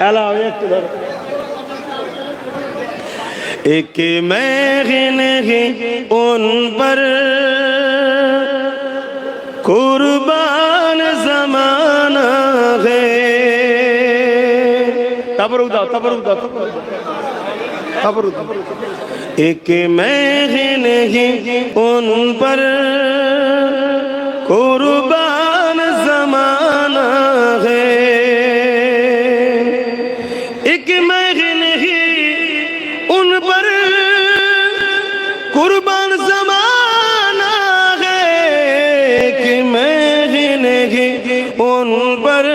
এলা আমি একটু ধরো এক মেঘ উন পর কুরবান জমানা হে তারপর উদাও তারপর উদাও তারপর উদাও এক মেঘ উন পর কুর ایک مہی نہیں ان پر قربان زمانہ ہے ایک مہی نہیں ان پر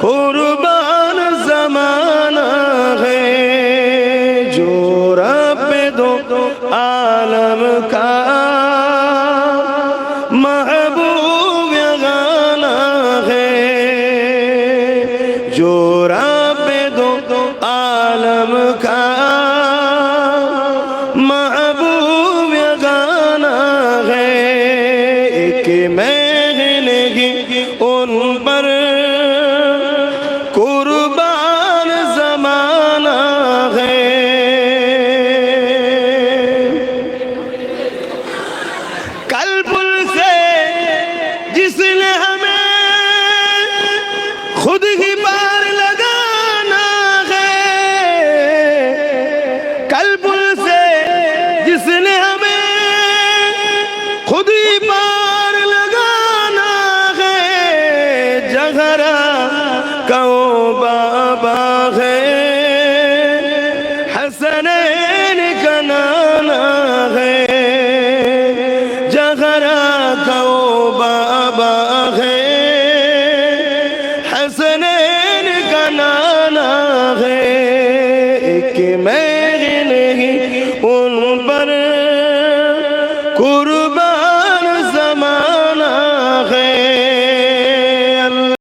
قربان زمانہ ہے جو رب دو عالم کا محبوب جو رب دو عالم کا محبوب گانا ہے ایک میں نے کو بابا ہے حسن